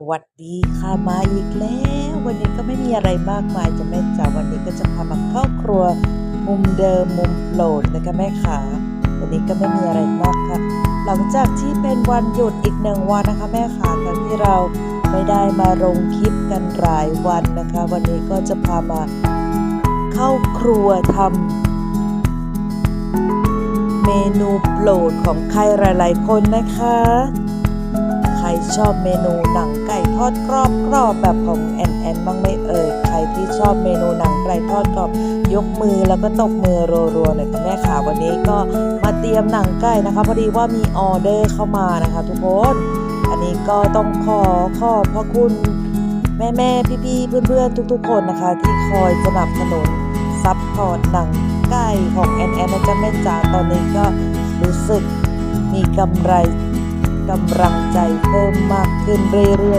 สวัสดีค่ะมาอีกแล้ววันนี้ก็ไม่มีอะไรมากมายจะแม่จ๋าวันนี้ก็จะพามาเข้าครัว มุมเดิมมุมโปรดนะคะแม่ขาวันนี้ก็ไม่มีอะไรมากค่ะ หลังจากที่เป็นวันหยุดอีกหนึ่งวันนะคะแม่ขาตอนที่เราไม่ได้มาลงคลิปกันหลายวันนะคะ วันนี้ก็จะพามาเข้าครัวทำเมนูโปรดของใครหลาย ๆ คนนะคะ ชอบเมนูหนังไก่ทอดกรอบกรอบแบบของแอนแอนบ้างไหมเอ่ยใครที่ชอบเมนูหนังไก่ทอดกรอบยกมือแล้วก็ตบมือรัวๆหน่อยค่ะแม่ค่ะวันนี้ก็มาเตรียมหนังไก่นะคะพอดีว่ามีออเดอร์เข้ามานะคะ ทุกคนอันนี้ก็ต้องขอขอบพระคุณแม่แม่พี่พี่ๆเพื่อนๆทุก ๆ คนนะคะ ที่คอยสนับสนุนซัพพอร์ตหนังไก่ของแอนแอนนะจ๊ะแม่จ๋าตอนนี้ก็รู้สึกมีกำไร กำลังใจเพิ่มมากขึ้นเรื่อยๆ